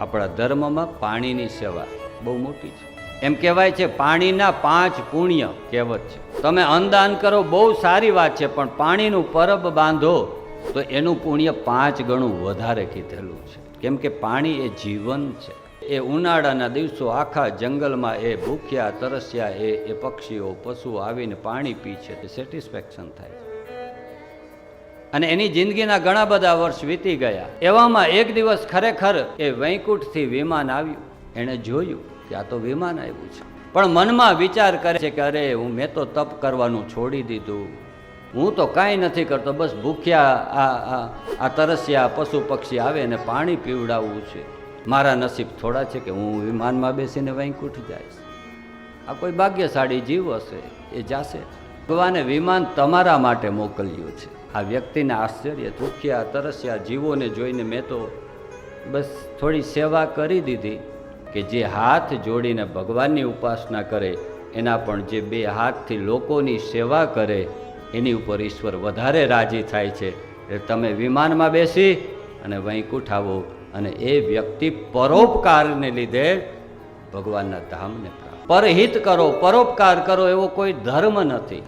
આપણા ધર્મમાં પાણીની સેવા બહુ મોટી છે. એમ કહેવાય છે, પાણીના પાંચ પુણ્ય કહેવત છે. તમે અન્નદાન કરો, બહુ સારી વાત છે, પણ પાણીનું પરબ બાંધો, તો એનું પુણ્ય પાંચ ગણું વધારે કીધેલું છે. કેમ કે પાણી એ જીવન છે. એ ઉનાળાના દિવસો આખા જંગલમાં એ ભૂખ્યા, તરસ્યા, એ એ પક્ષીઓ પશુઓ આવીને પાણી પી છે, તે સેટિસ્ફેક્શન થાય છે. અને એની જિંદગીના ઘણા બધા વર્ષ વીતી ગયા. એવામાં એક દિવસ ખરેખર એ વૈકુંઠથી વિમાન આવ્યું. એણે જોયું કે આ તો વિમાન આવ્યું છે. પણ મનમાં વિચાર કરે છે કે અરે, હું મેં તો તપ કરવાનું છોડી દીધું. હું તો કાંઈ નથી કરતો, બસ ભૂખ્યા આ આ તરસ્યા પશુ પક્ષી આવે અને પાણી પીવડાવવું છે. મારા નસીબ થોડા છે કે હું વિમાનમાં બેસીને વૈકુંઠ જઈશ. આ કોઈ ભાગ્યશાળી જીવ હશે, એ જાશે. ભગવાને વિમાન તમારા માટે મોકલ્યું છે. આ વ્યક્તિને આશ્ચર્ય દુખ્યા તરસ્યા જીવોને જોઈને મેં તો બસ થોડી સેવા કરી દીધી કે જે હાથ જોડીને ભગવાનની ઉપાસના કરે, એના પણ જે બે હાથથી લોકોની સેવા કરે, એની ઉપર ઈશ્વર વધારે રાજી થાય છે. એટલે તમે વિમાનમાં બેસી અને વૈકુંઠ આવો અને એ વ્યક્તિ પરોપકારને લીધે ભગવાનના ધામને પ્રાપ્ત પરહિત કરો, પરોપકાર કરો એવો કોઈ ધર્મ નથી.